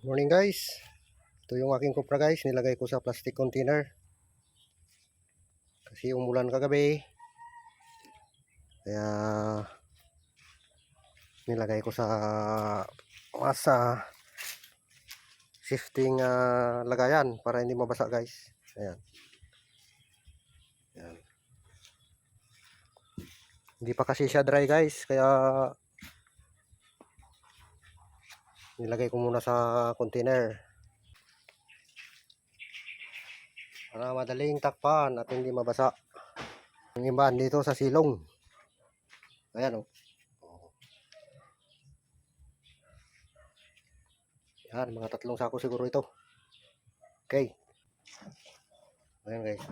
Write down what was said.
Morning guys. Ito yung aking kupra guys. Nilagay ko sa plastic container. Kasi umulan kagabi. Kaya nilagay ko sa masa shifting ah, lagayan para hindi mabasa guys. Ayan. Ayan. Hindi pa kasi siya dry guys. Kaya nilagay ko muna sa container. Para madaling takpan at hindi mabasa. Yung iba dito sa silong. Ayan o oh. yan mga tatlong sako siguro ito. Okay. Ayan guys